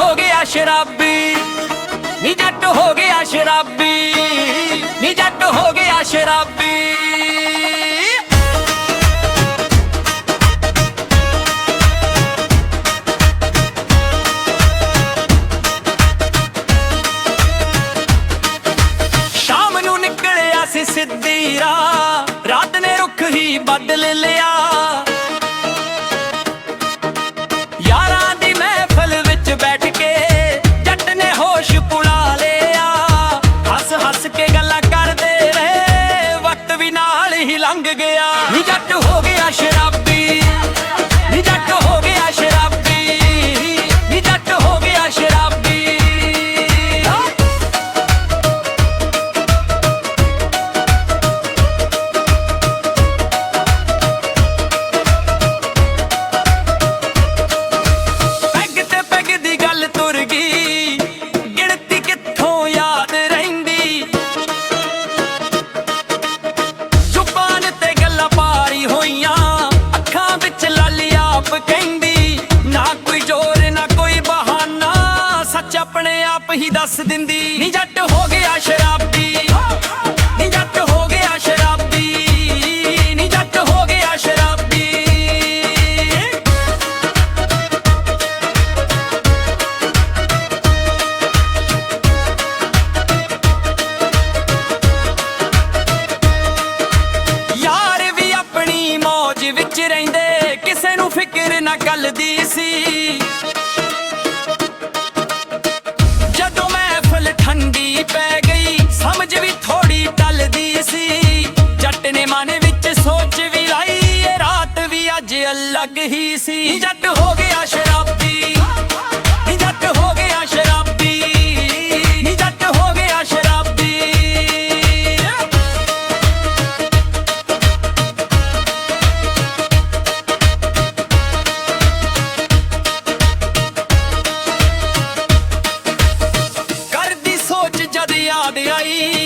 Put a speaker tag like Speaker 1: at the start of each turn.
Speaker 1: ਹੋ ਗਿਆ ਸ਼ਰਾਬੀ, ਨੀ ਜੱਟ ਹੋ ਗਿਆ ਸ਼ਰਾਬੀ, ਨੀ ਜੱਟ ਹੋ ਗਿਆ ਸ਼ਰਾਬੀ। ਸ਼ਾਮ ਨੂੰ ਨਿਕਲਿਆ ਸੀ ਸਿੱਧੀ ਰਾਹ, ਰਾਤ ਨੇ ਰੁੱਖ ਹੀ ਬਦਲ ਲਿਆ। ਆਪ ਹੀ ਦੱਸ ਦਿੰਦੀ। ਨੀ ਜੱਟ ਹੋ ਗਿਆ ਸ਼ਰਾਬੀ। ਨੀ ਜੱਟ ਹੋ ਗਿਆ ਸ਼ਰਾਬੀ। ਨੀ ਜੱਟ ਹੋ ਗਿਆ ਸ਼ਰਾਬੀ। ਯਾਰ ਵੀ ਆਪਣੀ ਮੌਜ ਵਿੱਚ ਰਹਿੰਦੇ, ਕਿਸੇ ਨੂੰ ਫਿਕਰ ਨਾ ਗੱਲ ਦੀ ਸੀ। ਠੰਡੀ ਪੈ ਗਈ। ਸਮਝ ਵੀ ਥੋੜੀ ਟਲਦੀ ਸੀ। ਜੱਟ ਨੇ ਮਨ ਵਿੱਚ ਸੋਚ ਵੀ ਲਾਈ। ਇਹ ਰਾਤ ਵੀ ਅੱਜ ਅਲੱਗ ਹੀ ਸੀ। ਜੱਟ ਹੋ ਗਿਆ ਜਦ